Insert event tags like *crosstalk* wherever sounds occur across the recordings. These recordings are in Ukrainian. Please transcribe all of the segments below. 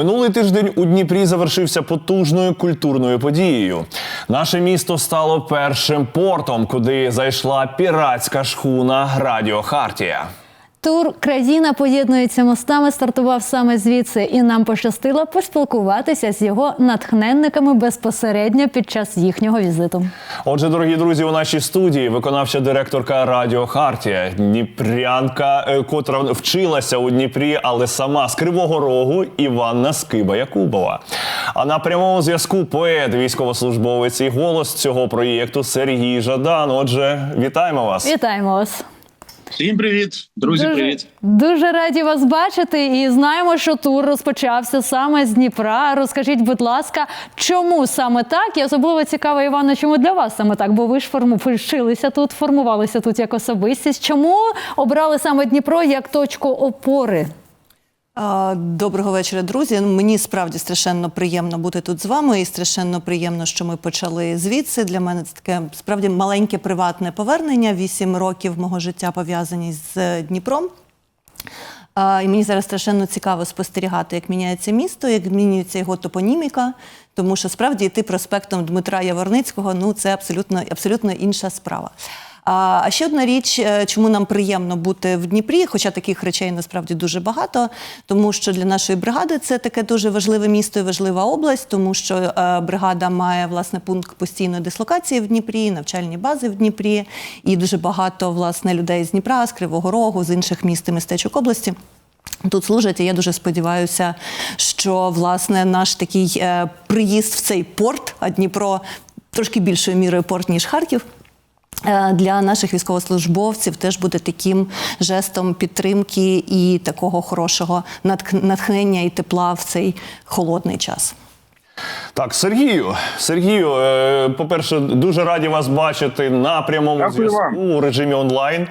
Минулий тиждень у Дніпрі завершився потужною культурною подією. Наше місто стало першим портом, куди зайшла піратська шхуна Радіо Хартія. Тур Країна поєднується мостами стартував саме звідси, і нам пощастило поспілкуватися з його натхненниками безпосередньо під час їхнього візиту. Отже, дорогі друзі, у нашій студії виконавча директорка Радіо Хартія, Дніпрянка, е, котра вчилася у Дніпрі, але сама з Кривого Рогу Іванна Скиба Якубова. А на прямому зв'язку поет, військовослужбовець і голос цього проєкту Сергій Жадан. Отже, вітаємо вас. Вітаємо вас! Всім привіт, друзі, Дуже, привіт. дуже раді вас бачити. І знаємо, що тур розпочався саме з Дніпра. Розкажіть, будь ласка, чому саме так? І особливо цікаво, Івана, чому для вас саме так? Бо ви ж форму вчилися тут, формувалися тут як особистість. Чому обрали саме Дніпро як точку опори? Доброго вечора, друзі. Мені справді страшенно приємно бути тут з вами, і страшенно приємно, що ми почали звідси. Для мене це таке справді маленьке приватне повернення. Вісім років мого життя пов'язані з е, Дніпром. І мені зараз страшенно цікаво спостерігати, як міняється місто, як змінюється його топоніміка. Тому що справді йти проспектом Дмитра Яворницького ну це абсолютно, абсолютно інша справа. А ще одна річ, е, чому нам приємно бути в Дніпрі, хоча таких речей насправді дуже багато, тому що для нашої бригади це таке дуже важливе місто і важлива область, тому що е, бригада має власне пункт постійної дислокації в Дніпрі, навчальні бази в Дніпрі, і дуже багато власне людей з Дніпра, з Кривого Рогу, з інших міст і містечок області. Тут служать, і я дуже сподіваюся, що власне наш такий е, приїзд в цей порт, а Дніпро трошки більшою мірою порт, ніж Харків. Е, Для наших військовослужбовців теж буде таким жестом підтримки і такого хорошого натхнення і тепла в цей холодний час. Так, Сергію, Сергію, е, по-перше, дуже раді вас бачити на прямому зв'язку у режимі онлайн.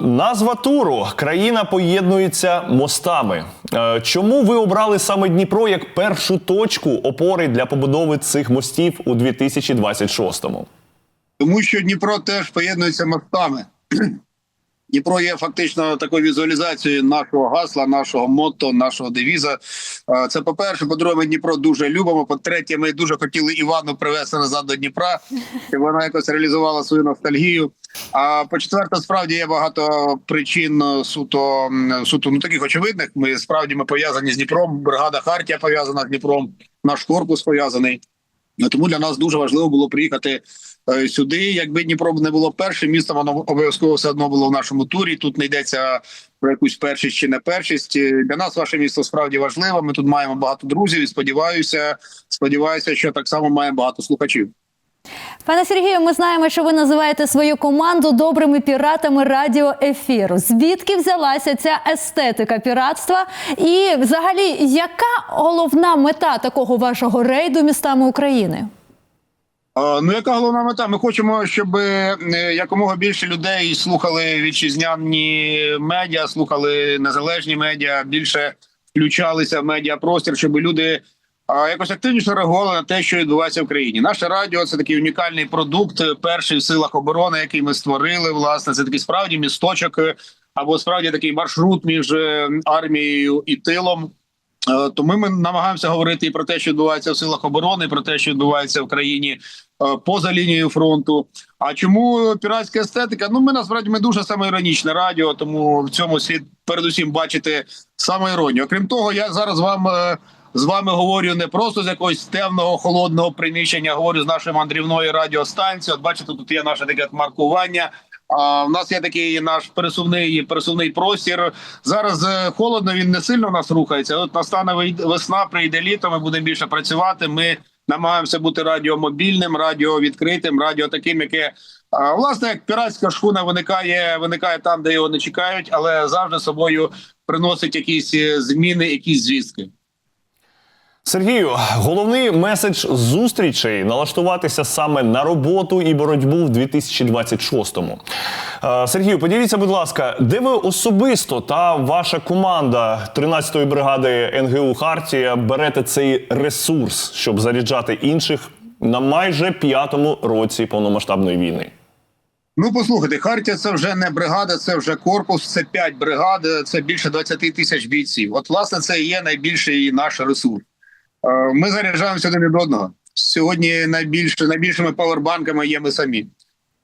Назва туру Країна поєднується мостами. Е, Чому ви обрали саме Дніпро як першу точку опори для побудови цих мостів у 2026-му? Тому що Дніпро теж поєднується мостами. *clears throat* Дніпро є фактично такою візуалізацією нашого гасла, нашого мото, нашого девіза. Це по-перше, по-друге, ми Дніпро дуже любимо. По-третє, ми дуже хотіли Івану привезти назад до Дніпра, *laughs* щоб вона якось реалізувала свою ностальгію. А по-четверте, справді є багато причин е, суто суто ну таких очевидних. Ми справді ми пов'язані з Дніпром. Бригада Хартія пов'язана з Дніпром, наш корпус пов'язаний. Тому для нас дуже важливо було приїхати сюди. Якби Дніпро не було першим містом, воно обов'язково все одно було в нашому турі. Тут не йдеться про якусь першість чи не першість. Е, Для нас ваше місто справді важливе. Ми тут маємо багато друзів. І сподіваюся, сподіваюся, що так само маємо багато слухачів. Пане Сергію, ми знаємо, що ви називаєте свою команду добрими піратами радіоефіру. Звідки взялася ця естетика піратства? І, взагалі, яка головна мета такого вашого рейду містами України? Е, Ну, яка головна мета? Ми хочемо, щоб е, якомога більше людей слухали вітчизняні медіа, слухали незалежні медіа, більше включалися в медіапростір, щоб люди якось активніше реагували на те, що відбувається в країні. Наше радіо це такий унікальний продукт, е, перший в силах оборони, який ми створили. Власне, це такий справді місточок е, або справді такий маршрут між е, армією і тилом. Е, Тому ми намагаємося говорити і про те, що відбувається в силах оборони, і про те, що відбувається в країні е, поза лінією фронту. А чому піратська естетика? Ну ми насправді ми дуже самоіронічне радіо, тому в цьому слід передусім бачити самоіронію. Окрім того, я зараз вам. е, З вами говорю не просто з якогось темного холодного приміщення, говорю з нашої мандрівної радіостанції. От бачите, тут є наше таке маркування. А в нас є такий наш пересувний пересувний простір. Зараз е, холодно, він не сильно у нас рухається. От настане весна, прийде літо. Ми будемо більше працювати. Ми намагаємося бути радіомобільним, радіовідкритим, радіо таким, яке власне як піратська шхуна виникає, виникає там, де його не чекають, але завжди собою приносить якісь е, зміни, якісь звістки. Сергію, головний меседж зустрічей налаштуватися саме на роботу і боротьбу в 2026-му. Е, Сергію, поділіться, будь ласка, де ви особисто та ваша команда 13-ї бригади НГУ Хартія берете цей ресурс, щоб заряджати інших на майже п'ятому році повномасштабної війни? Ну, послухайте, Хартія це вже не бригада, це вже корпус, це 5 бригад, це більше 20 тисяч бійців. От, власне, це і є найбільший наш ресурс. Е, Ми заряджаємося один від одного. Сьогодні найбільше найбільшими павербанками є ми самі.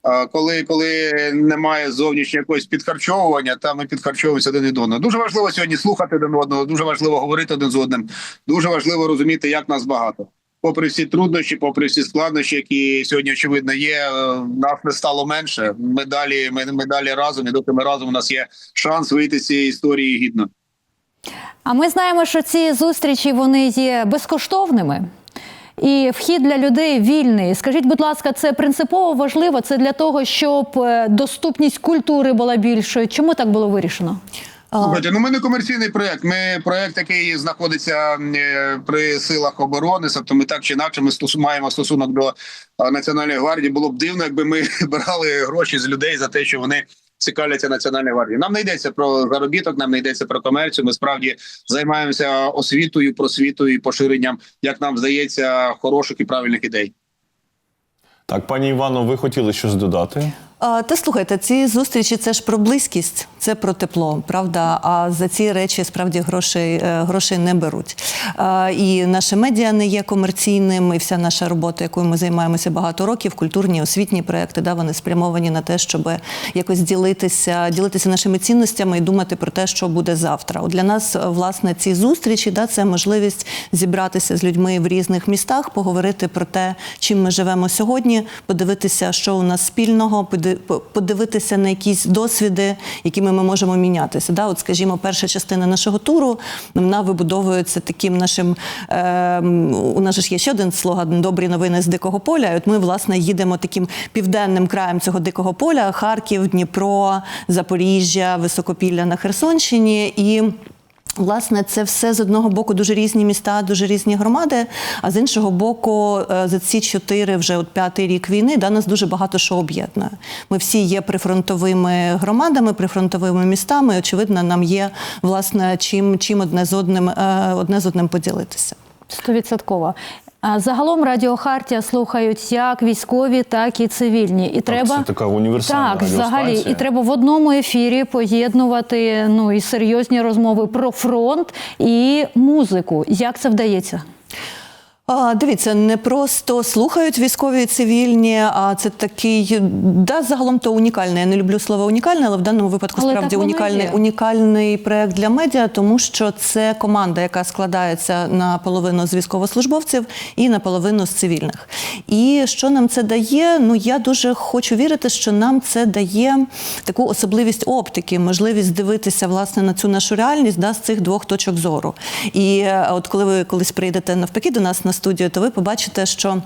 Е, Коли, коли немає зовнішнього якогось підхарчовування, та ми підхарчовуємося один від одного. Дуже важливо сьогодні слухати один одного, дуже важливо говорити один з одним, дуже важливо розуміти, як нас багато. Попри всі труднощі, попри всі складнощі, які сьогодні очевидно є, е, нас не стало менше. Ми далі, ми, ми далі разом, і доки ми разом у нас є шанс вийти з цієї історії гідно. А ми знаємо, що ці зустрічі вони є безкоштовними. І вхід для людей вільний. Скажіть, будь ласка, це принципово важливо? Це для того, щоб е, доступність культури була більшою. Чому так було вирішено? Слухайте, ну ми не комерційний проект. Ми проект, який знаходиться е, при силах оборони. Тобто, ми так чи інакше ми стосу маємо стосунок до національної гвардії. Було б дивно, якби ми *laughs* брали гроші з людей за те, що вони цікавляться національної гвардії. Нам не йдеться про заробіток, нам не йдеться про комерцію. Ми справді займаємося освітою, просвітою і поширенням, як нам здається, хороших і правильних ідей. Так, пані Івано, ви хотіли щось додати? А, Та слухайте, ці зустрічі це ж про близькість, це про тепло, правда. А за ці речі справді грошей, е, грошей не беруть. І наше медіа не є комерційним, і вся наша робота, якою ми займаємося багато років, культурні, освітні проекти, да, вони спрямовані на те, щоб якось ділитися, ділитися нашими цінностями і думати про те, що буде завтра. От для нас, е, власне, ці зустрічі да, це можливість зібратися з людьми в різних містах, поговорити про те, чим ми живемо сьогодні, подивитися, що у нас спільного, поди- по- подивитися на якісь досвіди, якими ми можемо мінятися. Да? От, скажімо, перша частина нашого туру вона вибудовується таким нашим. Е, у нас ж є ще один слоган Добрі новини з дикого поля. І от ми, власне, їдемо таким південним краєм цього дикого поля: Харків, Дніпро, Запоріжжя, Високопілля на Херсонщині. І Власне, це все з одного боку дуже різні міста, дуже різні громади. А з іншого боку, е, за ці чотири вже от п'ятий рік війни да, нас дуже багато що об'єднує. Ми всі є прифронтовими громадами, прифронтовими містами. Очевидно, нам є власне чим, чим одне з одним е, одне з одним поділитися. Стовідсотково. Загалом Радіо Хартія слухають як військові, так і цивільні. І треба це така універсальна так, взагалі, і треба в одному ефірі поєднувати ну і серйозні розмови про фронт і музику. Як це вдається? А, дивіться, не просто слухають військові і цивільні, а це такий да, загалом то унікальний. Я не люблю слово унікальний, але в даному випадку Але справді унікальний є. унікальний проект для медіа, тому що це команда, яка складається наполовину з військовослужбовців і наполовину з цивільних. І що нам це дає? Ну я дуже хочу вірити, що нам це дає таку особливість оптики, можливість дивитися власне на цю нашу реальність да, з цих двох точок зору. І е, от коли ви колись прийдете навпаки до нас на студію, то ви побачите, що.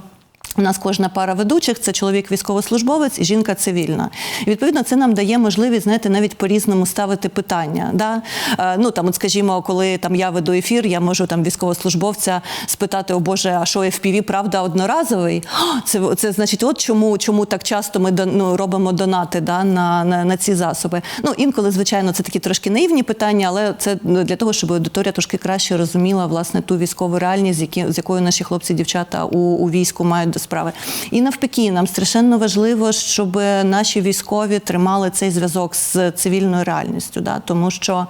У нас кожна пара ведучих це чоловік військовослужбовець і жінка цивільна. І відповідно це нам дає можливість знаєте, навіть по-різному ставити питання. Да? Е, ну там, от скажімо, коли там я веду ефір, я можу там військовослужбовця спитати: О Боже, а що FPV, правда, одноразовий? Це, це значить, от чому, чому так часто ми ну, робимо донати да, на, на, на ці засоби. Ну інколи, звичайно, це такі трошки наївні питання, але це ну, для того, щоб аудиторія трошки краще розуміла власне ту військову реальність, з, якою наші хлопці, дівчата у, у війську мають справи. І навпаки, нам страшенно важливо, щоб наші військові тримали цей зв'язок з цивільною реальністю, да? тому що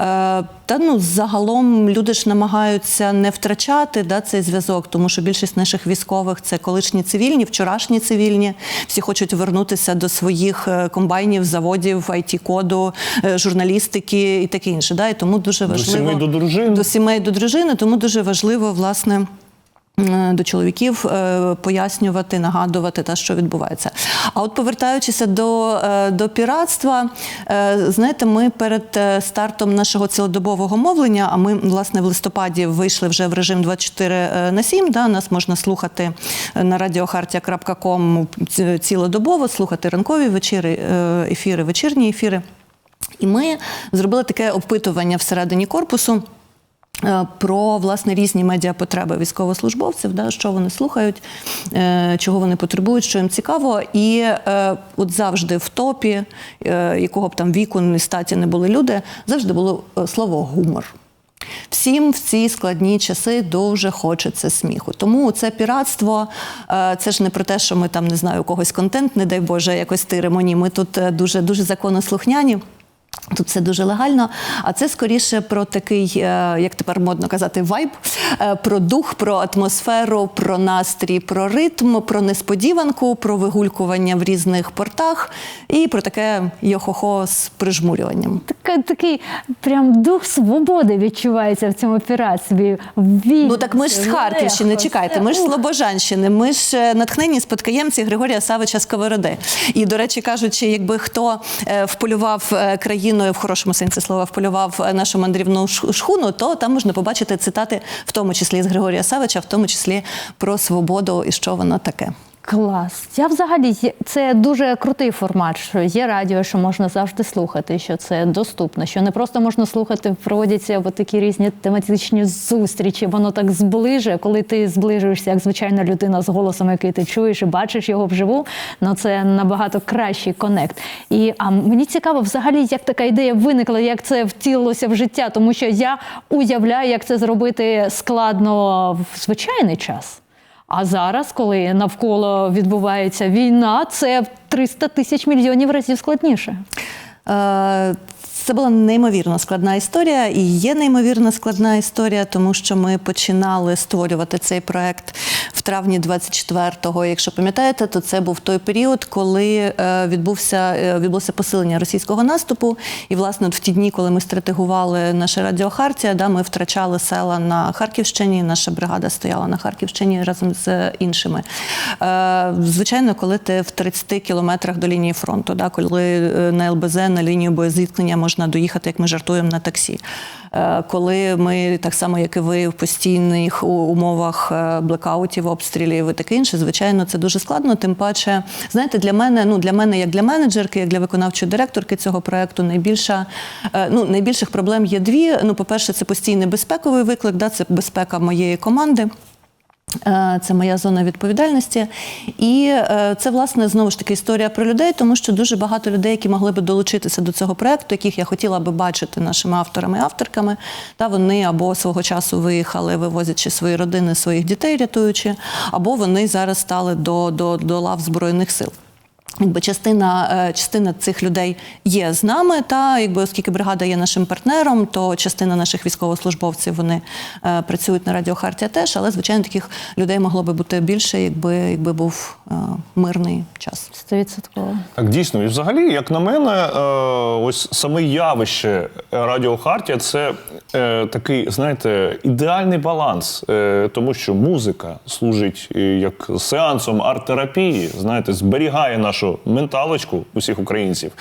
е, та ну загалом люди ж намагаються не втрачати да, цей зв'язок, тому що більшість наших військових це колишні цивільні, вчорашні цивільні. Всі хочуть вернутися до своїх е, комбайнів, заводів, it коду журналістики і таке інше. Да? І тому дуже До сімей, до дружин. до сімей, до дружини, тому дуже важливо власне. Е, До чоловіків е, пояснювати, нагадувати те, що відбувається. А от повертаючися до, е, до піратства, знаєте, ми перед стартом нашого цілодобового мовлення, а ми власне в листопаді вийшли вже в режим 24 на 7, да, нас можна слухати на radiohartia.com цілодобово, слухати ранкові вечіри, ефіри, вечірні ефіри. І ми зробили таке опитування всередині корпусу. Е, Про власне різні медіапотреби військовослужбовців, да, що вони слухають, е, чого вони потребують, що їм цікаво. І е, от завжди в топі, якого б там віку, ні статі не були люди, завжди було слово гумор. Всім в ці складні часи дуже хочеться сміху. Тому це піратство, це ж не про те, що ми там не знаю, у когось контент, не дай Боже, якось тиримо. Ні, ми тут дуже дуже законослухняні. Тут все дуже легально, а це скоріше про такий, е, як тепер модно казати, вайб, е, про дух, про атмосферу, про настрій, про ритм, про несподіванку, про вигулькування в різних портах і про таке йохохо з прижмурюванням. Така, такий прям дух свободи відчувається в цьому піратстві. Вільність, Ну так ми ж з Харківщини, легко, чекайте, ми ж з. Слобожанщини, ми ж е, натхнені спадкоємці Григорія Савича Сковороди. І, до речі, кажучи, якби хто вполював е, країною в хорошому сенсі слова, вполював е, нашу мандрівну шхуну, то там можна побачити цитати, в тому числі з Григорія Савича, в тому числі про свободу і що воно таке. Клас. Я взагалі це дуже крутий формат. Що є радіо, що можна завжди слухати, що це доступно, що не просто можна слухати, проводяться от такі різні тематичні зустрічі. Воно так зближує, коли ти зближуєшся як звичайна людина з голосом, який ти чуєш і бачиш його вживу. Ну це набагато кращий конект. І а мені цікаво, взагалі, як така ідея виникла, як це втілилося в життя, тому що я уявляю, як це зробити складно в звичайний час. А зараз, коли навколо відбувається війна, це в 300 тисяч мільйонів разів складніше. Це була неймовірно складна історія, і є неймовірно складна історія, тому що ми починали створювати цей проект в травні 24-го. Якщо пам'ятаєте, то це був той період, коли е, відбувся е, відбулося посилення російського наступу. І власне в ті дні, коли ми стратегували наша радіохартія, да, ми втрачали села на Харківщині. Наша бригада стояла на Харківщині разом з іншими. Е, Звичайно, коли ти в 30 кілометрах до лінії фронту, да, коли на ЛБЗ на лінію боєзіткнення можна доїхати, як ми жартуємо на таксі. Е, Коли ми так само, як і ви, в постійних умовах е, блекаутів, обстрілів і таке інше, звичайно, це дуже складно. Тим паче, знаєте, для мене, ну для мене, як для менеджерки, як для виконавчої директорки цього проекту, найбільша е, ну найбільших проблем є дві. Ну, по-перше, це постійний безпековий виклик, да, це безпека моєї команди. Е, Це моя зона відповідальності. І е, це, власне, знову ж таки історія про людей, тому що дуже багато людей, які могли би долучитися до цього проекту, яких я хотіла би бачити нашими авторами авторками, та вони або свого часу виїхали, вивозячи свої родини, своїх дітей, рятуючи, або вони зараз стали до, до, до лав Збройних сил. Якби частина, е, частина цих людей є з нами, та якби оскільки бригада є нашим партнером, то частина наших військовослужбовців вони е, працюють на Радіо Хартія теж, але звичайно таких людей могло би бути більше, якби, якби був е, мирний час. Стовідсотково. Так, дійсно, і взагалі, як на мене, е, ось саме явище Радіо Хартія це е, такий, знаєте, ідеальний баланс, е, тому що музика служить е, як сеансом арт-терапії, знаєте, зберігає нашу менталочку усіх українців.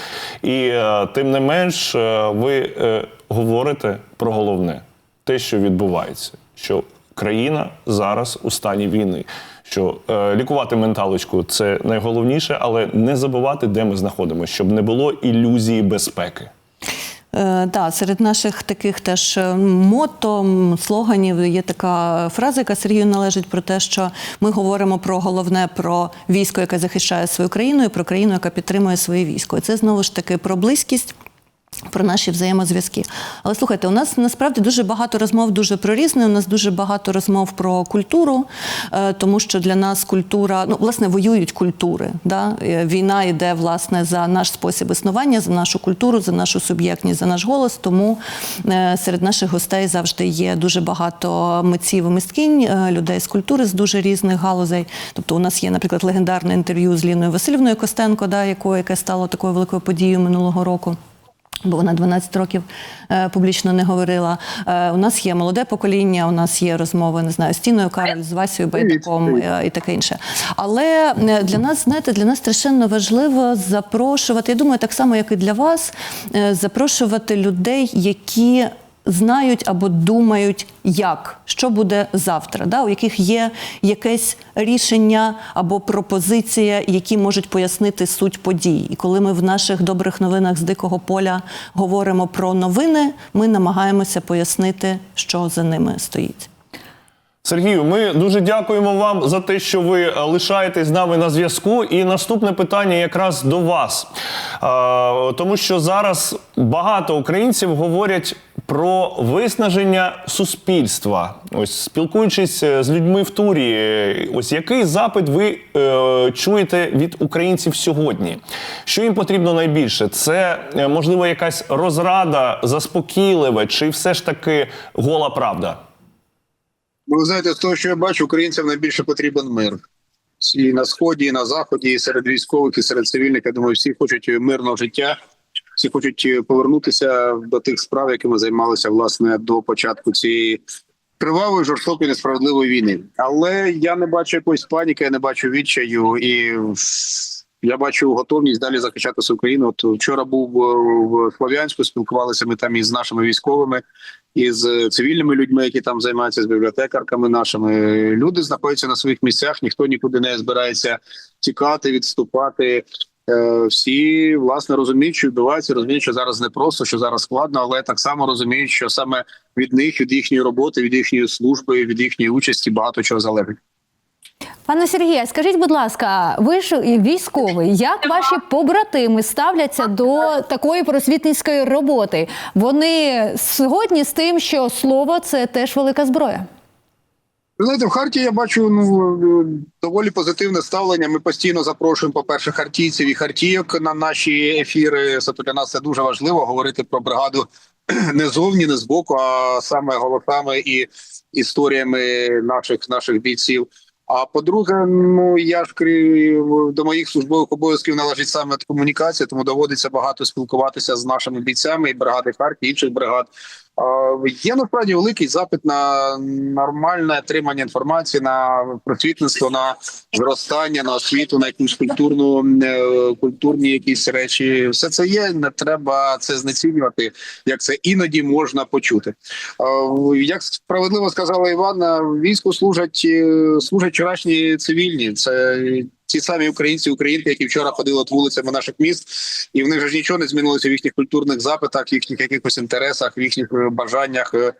І е, тим не менш, е, ви е, говорите про головне те, що відбувається, що країна зараз у стані війни. Що е, лікувати менталочку це найголовніше, але не забувати, де ми знаходимося, щоб не було ілюзії безпеки. Е, да, серед наших таких теж е, мото, слоганів є така фраза, яка Сергію належить про те, що ми говоримо про головне про військо, яке захищає свою країну, і про країну, яка підтримує своє військо. І це знову ж таки про близькість. Про наші взаємозв'язки. Але слухайте, у нас насправді дуже багато розмов дуже про різне. У нас дуже багато розмов про культуру, е, тому що для нас культура, ну власне, воюють культури. Да? Е, Війна йде власне за наш спосіб існування, за нашу культуру, за нашу суб'єктність, за наш голос. Тому е, серед наших гостей завжди є дуже багато митців і мисткінь, людей з культури з дуже різних галузей. Тобто, у нас є, наприклад, легендарне інтерв'ю з Ліною Васильівною Костенко, да, якою яке стало такою великою подією минулого року. Бо вона 12 років е, публічно не говорила. Е, у нас є молоде покоління, у нас є розмови, не знаю, з Тіною Кароль, з Васею Байдаком е, і таке інше. Але для нас, знаєте, для нас страшенно важливо запрошувати. Я думаю, так само, як і для вас, е, запрошувати людей, які знають або думають, як, що буде завтра, да? у яких є якесь рішення або пропозиція, які можуть пояснити суть подій. І коли ми в наших добрих новинах з дикого поля говоримо про новини, ми намагаємося пояснити, що за ними стоїть. Сергію, ми дуже дякуємо вам за те, що ви е, лишаєтесь з нами на зв'язку. І наступне питання якраз до вас, тому що зараз багато українців говорять про виснаження суспільства. Ось спілкуючись е, з людьми в турі, е, ось який запит ви е, чуєте від українців сьогодні? Що їм потрібно найбільше? Це можливо якась розрада, заспокійливе, чи все ж таки гола правда? Ви знаєте, з того, що я бачу, українцям найбільше потрібен мир. І на сході, і на заході, і серед військових, і серед цивільних. Я думаю, всі хочуть мирного життя, всі хочуть повернутися до тих справ, якими займалися власне до початку цієї кривавої, жорстокої, несправедливої війни. Але я не бачу якоїсь паніки, я не бачу відчаю, і я бачу готовність далі захищати свою країну. От вчора був е, в Слов'янську, спілкувалися ми там із нашими військовими із цивільними людьми, які там займаються з бібліотекарками нашими. Люди знаходяться на своїх місцях, ніхто нікуди не збирається тікати, відступати. Е, Всі власне розуміють, що відбувається, розуміють, що зараз непросто, що зараз складно, але так само розуміють, що саме від них, від їхньої роботи, від їхньої служби, від їхньої участі багато чого залежить. Пане Сергію, скажіть, будь ласка, ви ж військовий, як ваші побратими ставляться до такої просвітницької роботи? Вони згодні з тим, що слово це теж велика зброя. Знаєте, в Хартії я бачу ну доволі позитивне ставлення. Ми постійно запрошуємо, по перше, хартійців і хартійок на наші ефіри. Тобто для нас це дуже важливо говорити про бригаду *clears throat* не зовні, не збоку, а саме голосами і історіями наших наших бійців. А по-друге, ну я ж до моїх службових обов'язків належить саме комунікація, тому доводиться багато спілкуватися з нашими бійцями і бригади Харків, інших бригад. Є насправді великий запит на нормальне отримання інформації, на просвітництво, на зростання, на освіту, на якусь культурну е, культурні якісь речі. Все це є. Не треба це знецінювати, як це іноді можна почути. Як справедливо сказала Івана, війську служать е, служать вчорашні цивільні. Це ті самі українці, українки, які вчора ходили от вулицями наших міст, і в них ж нічого не змінилося в їхніх культурних запитах, в їхніх якихось інтересах, в їхніх е, бажаннях. е,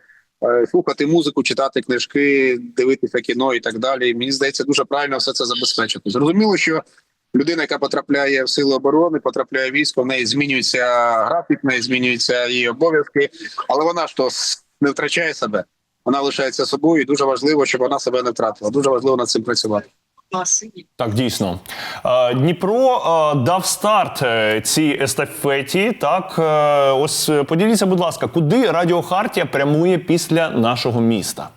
е, Слухати музику, читати книжки, дивитися кіно і так далі. Мені здається, дуже правильно все це забезпечити. Зрозуміло, що людина, яка потрапляє в сили оборони, потрапляє в військо, в неї змінюється графік, в неї змінюються її обов'язки, але вона ж то не втрачає себе. Вона лишається собою, і дуже важливо, щоб вона себе не втратила. Дуже важливо над цим працювати. Так, дійсно. Дніпро дав старт е, цій естафеті. Так, е, ось е, поділіться, будь ласка, куди Радіо Хартія прямує після нашого міста?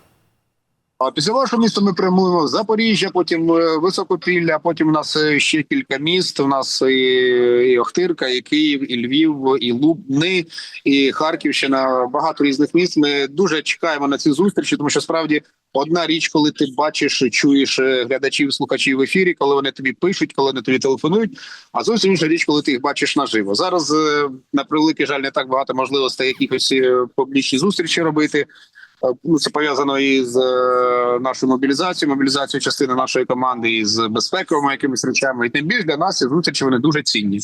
А після вашого міста ми прямуємо в Запоріжжя, потім Високопілля, потім у нас ще кілька міст. У нас і Охтирка, і Київ, і Львів, і Лубни, і Харківщина. Багато різних міст. Ми дуже чекаємо на ці зустрічі, тому що справді одна річ, коли ти бачиш, чуєш е, глядачів, слухачів в ефірі, коли вони тобі пишуть, коли вони тобі телефонують. А зовсім інша річ, коли ти їх бачиш наживо. Зараз е, на превеликий жаль, не так багато можливостей якихось е, публічні зустрічі робити. Ну, це пов'язано із е, нашою мобілізацією, мобілізацією частини нашої команди із безпековими якимись речами. І тим більше для нас ці зустрічі вони дуже цінні.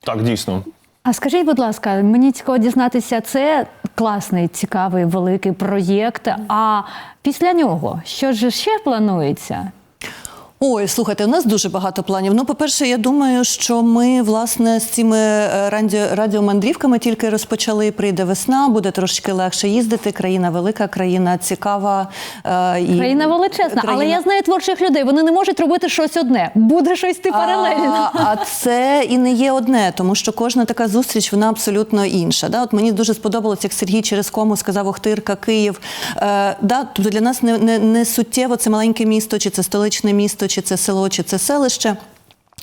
Так, дійсно. А скажіть, будь ласка, мені цікаво дізнатися, це класний, цікавий, великий проєкт. А після нього що ж ще планується? Ой, слухайте, у нас дуже багато планів. Ну, по-перше, я думаю, що ми власне з цими е, радіо, радіомандрівками тільки розпочали. Прийде весна, буде трошки легше їздити. Країна велика, країна цікава. е, І Країна величезна, але я знаю творчих людей. Вони не можуть робити щось одне. Буде щось йти паралельно. А, а це і не є одне, тому що кожна така зустріч вона абсолютно інша. Да? От мені дуже сподобалось, як Сергій через кому сказав Охтирка, Київ. Е, да? Тобто для нас не, не, не суттєво це маленьке місто, чи це столичне місто, чи це село, чи це селище.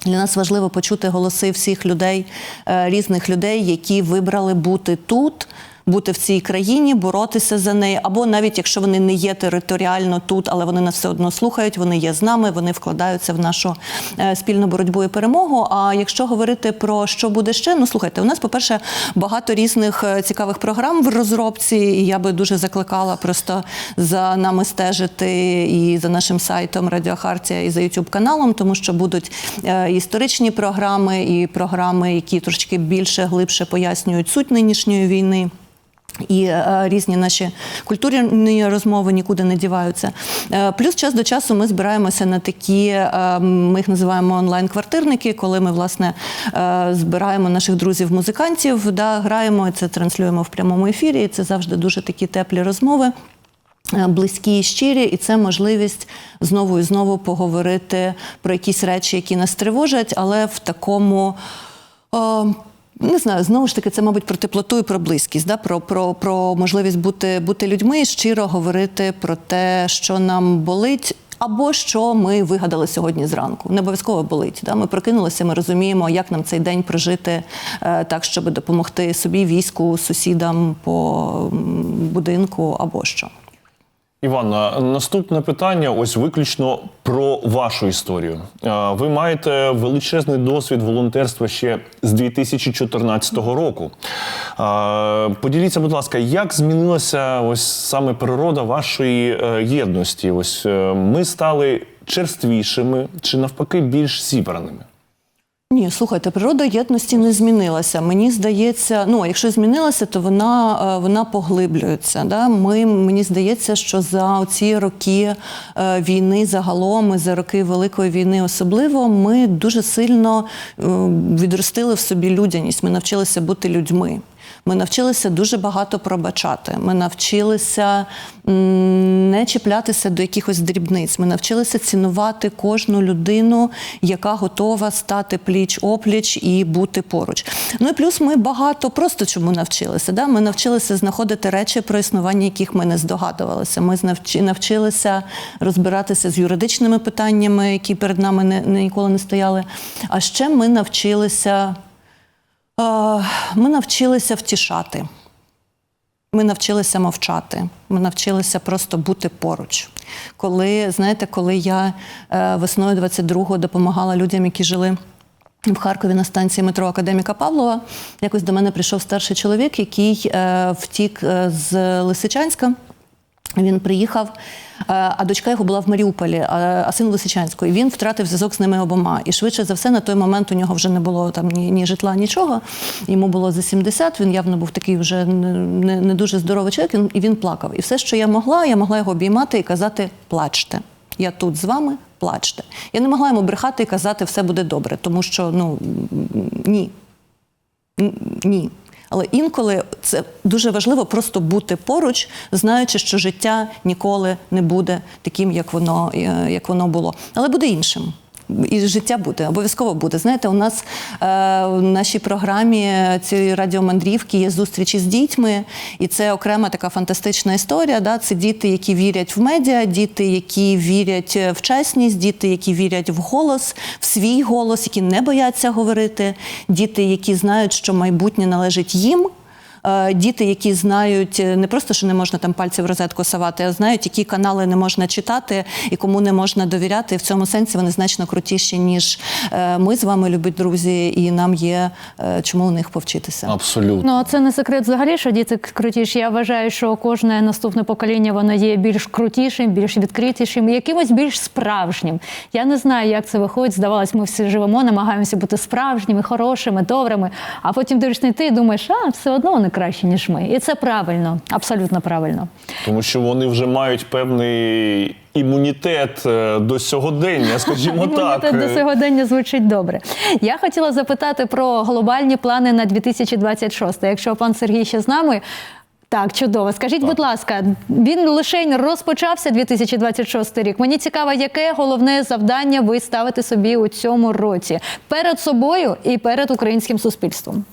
Для нас важливо почути голоси всіх людей, е, різних людей, які вибрали бути тут, бути в цій країні, боротися за неї, або навіть якщо вони не є територіально тут, але вони нас все одно слухають, вони є з нами, вони вкладаються в нашу е, спільну боротьбу і перемогу. А якщо говорити про що буде ще, ну слухайте, у нас, по-перше, багато різних е, цікавих програм в розробці, і я би дуже закликала просто за нами стежити і за нашим сайтом Радіо Хартія, і за youtube каналом, тому що будуть е, історичні програми, і програми, які трошки більше глибше пояснюють суть нинішньої війни. І е, різні наші культурні розмови нікуди не діваються. Е, плюс час до часу ми збираємося на такі, е, ми їх називаємо онлайн-квартирники, коли ми власне збираємо наших друзів-музикантів, да, граємо і це транслюємо в прямому ефірі. І це завжди дуже такі теплі розмови. Близькі і щирі, і це можливість знову і знову поговорити про якісь речі, які нас тривожать, але в такому о, не знаю, знову ж таки, це, мабуть, про теплоту і про близькість, да? про, про, про можливість бути, бути людьми і щиро говорити про те, що нам болить. Або що ми вигадали сьогодні зранку. Не обов'язково болить. Да? Ми прокинулися, ми розуміємо, як нам цей день прожити е, так, щоб допомогти собі, війську, сусідам по будинку або що. Іванна, наступне питання ось виключно про вашу історію. Ви маєте величезний досвід волонтерства ще з 2014 року. Поділіться, будь ласка, як змінилася ось саме природа вашої е, єдності? Ось е, ми стали черствішими чи навпаки більш зібраними? Ні, слухайте, природа єдності не змінилася. Мені здається, ну якщо змінилася, то вона, е, вона поглиблюється. Да? Ми, мені здається, що за ці роки е, війни загалом, і за роки Великої війни особливо, ми дуже сильно е, відростили в собі людяність. Ми навчилися бути людьми. Ми навчилися дуже багато пробачати. Ми навчилися не чіплятися до якихось дрібниць. Ми навчилися цінувати кожну людину, яка готова стати пліч опліч і бути поруч. Ну і плюс ми багато просто чому навчилися. Да? Ми навчилися знаходити речі, про існування яких ми не здогадувалися. Ми навчилися розбиратися з юридичними питаннями, які перед нами не, не ніколи не стояли. А ще ми навчилися. Ми навчилися втішати. Ми навчилися мовчати. Ми навчилися просто бути поруч. Коли, знаєте, коли я е, весною 22-го допомагала людям, які жили в Харкові на станції метро Академіка Павлова, якось до мене прийшов старший чоловік, який е, втік е, з Лисичанська. Він приїхав, е, а дочка його була в Маріуполі, а а син. І він втратив зв'язок з ними обома. І швидше за все, на той момент у нього вже не було там ні, ні житла, нічого. Йому було за 70, Він явно був такий вже не, не, дуже здоровий чоловік. І він плакав. І все, що я могла, я могла його обіймати і казати: плачте. Я тут з вами, плачте. Я не могла йому брехати і казати, все буде добре, тому що ну ні. Ні. Але інколи це дуже важливо просто бути поруч, знаючи, що життя ніколи не буде таким, як воно, е, як воно було. Але буде іншим. І життя буде, обов'язково буде. Знаєте, у нас е, в нашій програмі цієї радіомандрівки є зустрічі з дітьми, і це окрема така фантастична історія. Да? Це діти, які вірять в медіа, діти, які вірять в чесність, діти, які вірять в голос, в свій голос, які не бояться говорити, діти, які знають, що майбутнє належить їм. Е, Діти, які знають е, не просто, що не можна там пальці в розетку совати, а знають, які канали не можна читати і кому не можна довіряти. І в цьому сенсі вони значно крутіші, ніж е, ми з вами, любі друзі, і нам є чому у них повчитися. Абсолютно. Ну, це не секрет взагалі, що діти крутіші. Я вважаю, що кожне наступне покоління воно є більш крутішим, більш відкритішим, і якимось більш справжнім. Я не знаю, як це виходить. Здавалось, ми всі живемо, намагаємося бути справжніми, хорошими, добрими. А потім дивишся ти і думаєш, а все одно вони краще, ніж ми. І це правильно, абсолютно правильно. Тому що вони вже мають певний імунітет е, до сьогодення, скажімо *laughs* так. Імунітет до сьогодення звучить добре. Я хотіла запитати про глобальні плани на 2026. Якщо пан Сергій ще з нами. Так, чудово. Скажіть, будь ласка, він лише розпочався 2026 рік. Мені цікаво, яке головне завдання ви ставите собі у цьому році перед собою і перед українським суспільством.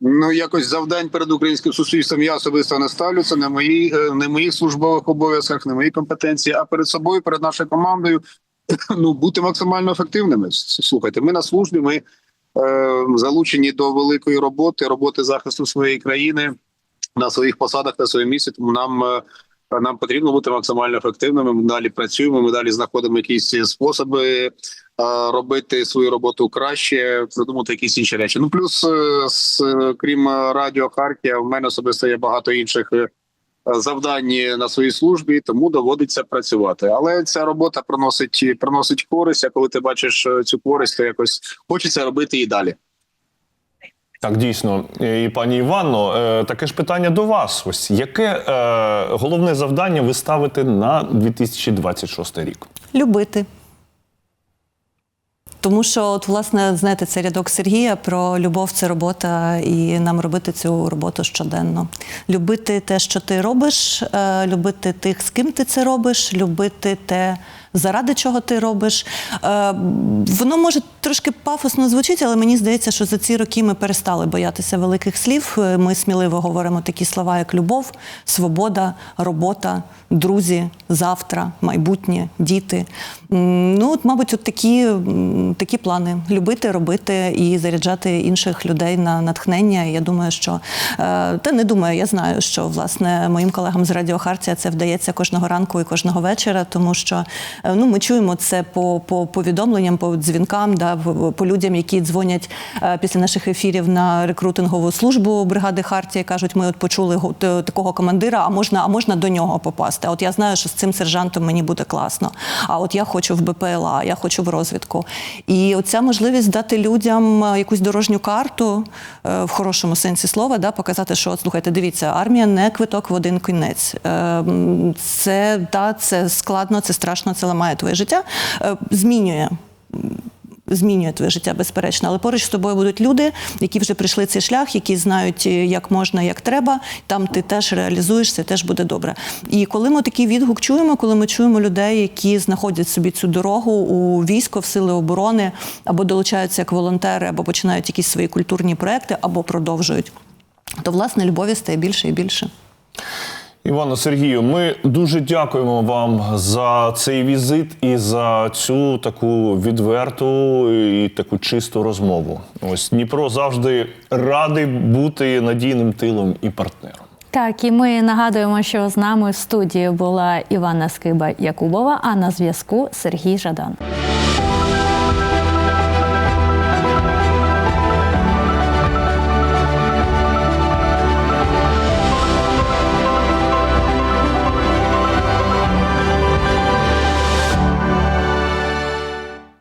Ну якось завдань перед українським суспільством я особисто не ставлю. Це не мої е, не моїх службових обов'язках, не мої компетенції. А перед собою, перед нашою командою, *coughs* ну бути максимально ефективними. Слухайте, ми на службі. Ми е, залучені до великої роботи, роботи захисту своєї країни на своїх посадах на своєму місці. Тому нам. е, Нам потрібно бути максимально ефективними. Ми далі працюємо. Ми далі знаходимо якісь способи робити свою роботу краще, придумати якісь інші речі. Ну плюс, е, з, крім радіо Хартія, в мене особисто є багато інших е, завдань на своїй службі, тому доводиться працювати. Але ця робота приносить приносить користь. А коли ти бачиш е, цю користь, то якось хочеться робити і далі. Так, дійсно, і пані Іванно, е, таке ж питання до вас. Ось яке е, головне завдання ви ставите на 2026 рік? Любити. Тому що, от, власне, знаєте, це рядок Сергія про любов це робота, і нам робити цю роботу щоденно. Любити те, що ти робиш, е, любити тих, з ким ти це робиш, любити те, заради чого ти робиш. Е, Воно може трошки пафосно звучить, але мені здається, що за ці роки ми перестали боятися великих слів. Е, Ми сміливо говоримо такі слова, як любов, свобода, робота, друзі, завтра, майбутнє, діти. Ну, от, мабуть, от такі, такі плани любити, робити і заряджати інших людей на натхнення. Я думаю, що е, та не думаю, я знаю, що власне моїм колегам з Радіо Хартія це вдається кожного ранку і кожного вечора, тому що ну, ми чуємо це по, по повідомленням, по дзвінкам, да, по- людям, які дзвонять е, після наших ефірів на рекрутингову службу бригади Хартія. Кажуть, ми от почули такого командира, а можна, а можна до нього попасти. А от я знаю, що з цим сержантом мені буде класно. А от я хочу в БПЛА, я хочу в розвідку. І оця можливість дати людям е, якусь дорожню карту е, в хорошому сенсі слова, да, показати, що от, слухайте, дивіться, армія не квиток в один кінець. Е, Це та це складно, це страшно, це ламає твоє життя, е, змінює змінює твоє життя, безперечно. Але поруч з тобою будуть люди, які вже прийшли цей шлях, які знають, е, як можна, як треба. Там ти теж реалізуєшся, теж буде добре. І коли ми такий відгук чуємо, коли ми чуємо людей, які знаходять собі цю дорогу у військо, в сили оборони, або долучаються як волонтери, або починають якісь свої культурні проекти, або продовжують, то власне любові стає більше і більше. Івано Сергію, ми дуже дякуємо вам за цей візит і за цю таку відверту і таку чисту розмову. Ось Дніпро завжди радий бути надійним тилом і партнером. Так, і ми нагадуємо, що з нами в студії була Івана Скиба Якубова, а на зв'язку Сергій Жадан.